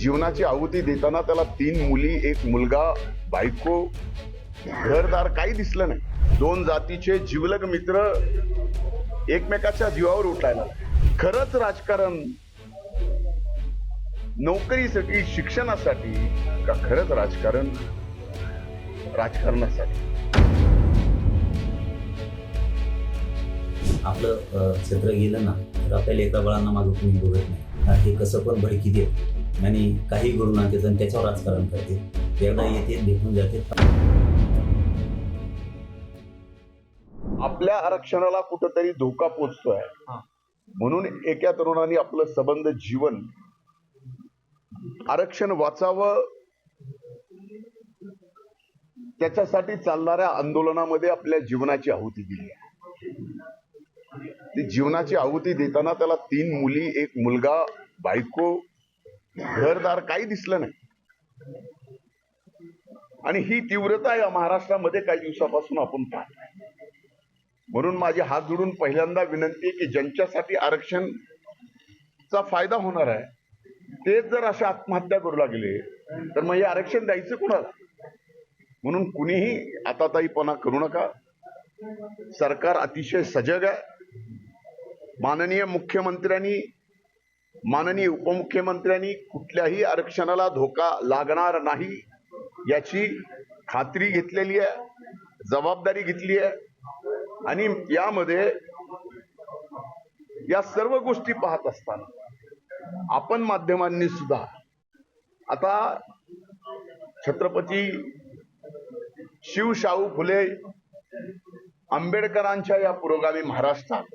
जीवनाची आहुती देताना त्याला तीन मुली एक मुलगा बायको घरदार काही दिसलं नाही. दोन जातीचे जिवलग मित्र एकमेकाच्या जीवावर उठायला खरंच राजकारण नोकरीसाठी शिक्षणासाठी का खरंच राजकारण? राजकारणासाठी. आपलं क्षेत्र गेलं ना तर आपल्या लेखा बाळांना मागं कोणी बघत नाही. हे कसं पण भडकी देत. आणि काही आणतात आणि त्याच्यावर राजकारण करते. एकदा येते भेटून जाते. आपल्या आरक्षणाला कुठंतरी धोका पोचतोय. म्हणून एका तरुणाने आपलं संबंध जीवन आरक्षण वाचावं त्याच्यासाठी चालणाऱ्या आंदोलनामध्ये आपल्या जीवनाची आहुती दिली आहे. ती जीवनाची आहुती देताना त्याला तीन मुली एक मुलगा बायको घरदार काही दिसलं नाही. आणि ही तीव्रता या महाराष्ट्रामध्ये काही दिवसापासून आपण पाहतो म्हणून माझे हात जोडून पहिल्यांदा विनंती आहे की ज्यांच्यासाठी आरक्षण चा फायदा होणार आहे तेच जर अशा आत्महत्या करू लागले तर मग हे आरक्षण द्यायचं कुणाला? म्हणून कुणीही आताताईपणा करू नका. सरकार अतिशय सजग आहे. माननीय मुख्यमंत्र्यांनी माननीय उपमुख्यमंत्र्यांनी कुठल्याही आरक्षणाला धोका लागणार नाही याची खात्री घेतलेली आहे जबाबदारी घेतली आहे. आणि यामध्ये या सर्व गोष्टी पाहत असताना आपण माध्यमांनी सुद्धा आता छत्रपती शिवशाहू फुले आंबेडकरांच्या या पुरोगामी महाराष्ट्रात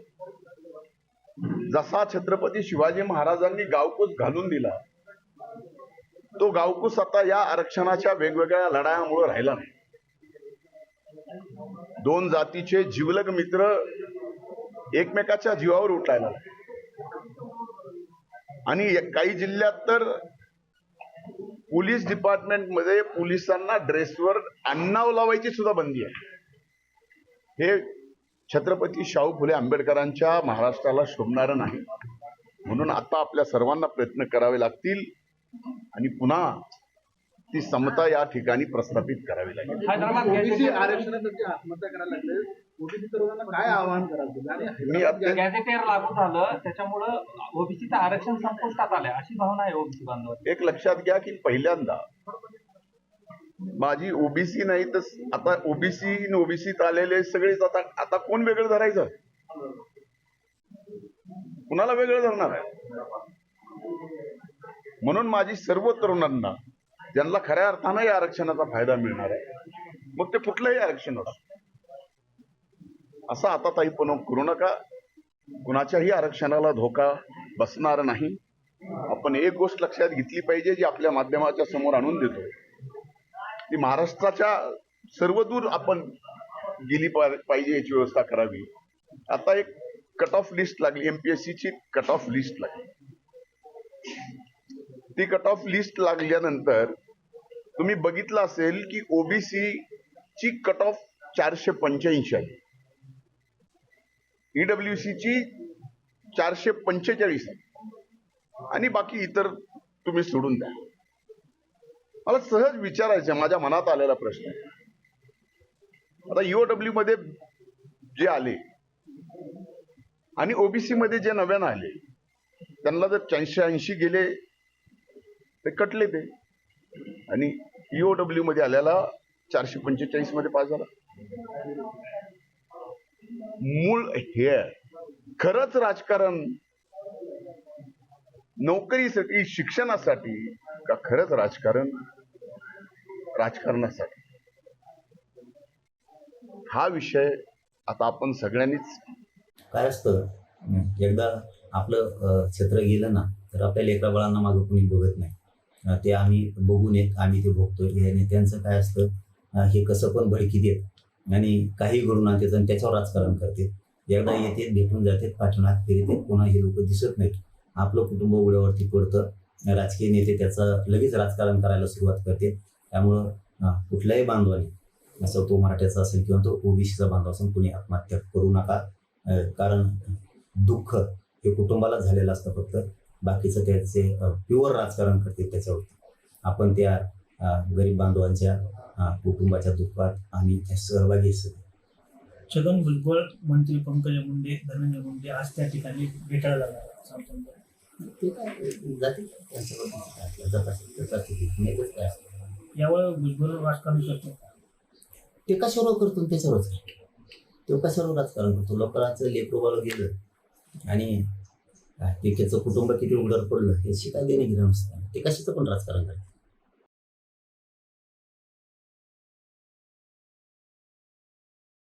जसा छत्रपती शिवाजी महाराजांनी गावकूस घालून दिला तो गावकूस आता या आरक्षणाच्या वेगवेगळ्या लढायामुळे राहिला नाही. दोन जातीचे जिवलग मित्र एकमेकाच्या जीवावर उठायला आणि काही जिल्ह्यात तर पोलीस डिपार्टमेंटमध्ये पोलिसांना ड्रेसवर अन्नाव लावायची सुद्धा बंदी आहे. हे छत्रपती शाहू फुले आंबेडकरांच्या महाराष्ट्राला शोभणारं नाही. म्हणून आता आपल्या सर्वांना प्रयत्न करावे लागतील आणि पुन्हा ती समता या ठिकाणी प्रस्थापित करावी लागेल. आरक्षणासाठी आत्महत्या करायला काय आवाहन आरक्षण संपुष्टात आलंय. अशी भावना आहे ओबीसी बांधव एक लक्षात घ्या की पहिल्यांदा माझी ओबीसी नाही तर आता ओबीसी ओबीसीत आलेले सगळेच आता आता कोण वेगळं धरायचं? कुणाला वेगळं धरणार आहे? म्हणून माझी सर्व तरुणांना ज्यांना खऱ्या अर्थानं या आरक्षणाचा फायदा मिळणार आहे मग ते कुठलंही आरक्षण असो. असं आता ताई पण करू नका. कुणाच्याही आरक्षणाला धोका बसणार नाही. आपण एक गोष्ट लक्षात घेतली पाहिजे जी आपल्या माध्यमाच्या समोर आणून देतो. ती महाराष्ट्राच्या सर्वदूर आपण गेली पा- पाहिजे याची व्यवस्था करावी. आता एक कट ऑफ लिस्ट लागली एमपीएससीची कट ऑफ लिस्ट लागली. ती कट ऑफ लिस्ट लागल्यानंतर तुम्ही बघितलं असेल की ओबीसी ची कट ऑफ चारशे पंच्याऐंशी आहे ईडब्ल्यूसी ची चारशे पंचेचाळीस आहे आणि बाकी इतर तुम्ही सोडून द्या. मला सहज विचारायचं माझ्या मनात आलेला प्रश्न आता ईओडब्ल्यू मध्ये जे आले आणि ओबीसी मध्ये जे नव्यानं आले त्यांना जर चारशे ऐंशी गेले ते कटले ते. आणि ईओडब्ल्यू मध्ये आल्याला चारशे पंचेचाळीसमध्ये पास झाला. मूळ हे खरंच राजकारण नोकरीसाठी शिक्षणासाठी का खरंच राजकारण राजकारणासाठी. हा विषय आता आपण सगळ्यांनीच काय असतं? एकदा आपलं क्षेत्र गेलं ना तर आपल्या लेकरा बाळांना मागं कोणी बघत नाही. ते आम्ही बघून येत आम्ही ते बघतो हे नेत्यांचं काय असतं? हे कसं पण भडकी देत आणि काही घडून आणतात आणि त्याच्यावर राजकारण करते. एकदा येते भेटून जाते पाठवण्यात फिरते पुन्हा हे लोक दिसत नाहीत. आपलं कुटुंब उड्यावरती पडतं. राजकीय नेते त्याचं लगेच राजकारण करायला सुरुवात करते. त्यामुळं कुठल्याही बांधवाने असं तो मराठ्याचा असेल किंवा तो ओबीसीचा बांधव असेल कोणी आत्महत्या करू नका कारण दुःख हे कुटुंबाला झालेलं असतं फक्त बाकीचं त्याचे प्युअर राजकारण करते त्याच्यावरती आपण त्या गरीब बांधवांच्या कुटुंबाच्या दुःखात आम्ही सहभागी असतो छगन भुजबळ मंत्री पंकजा मुंडे धनंजय मुंडे आज त्या ठिकाणी भेटायला काय जाते ते. यावर भुजबळ राजकारण करतो. ते कशावर करतो? त्याच्यावरच. तो कशावर राजकारण करतो? लोकांचं लेकरोबाला गेलं आणि ते त्याचं कुटुंब किती उघडर पडलं हे शिकाय देणे घेणं नसतं. ते कशाचं पण राजकारण करतं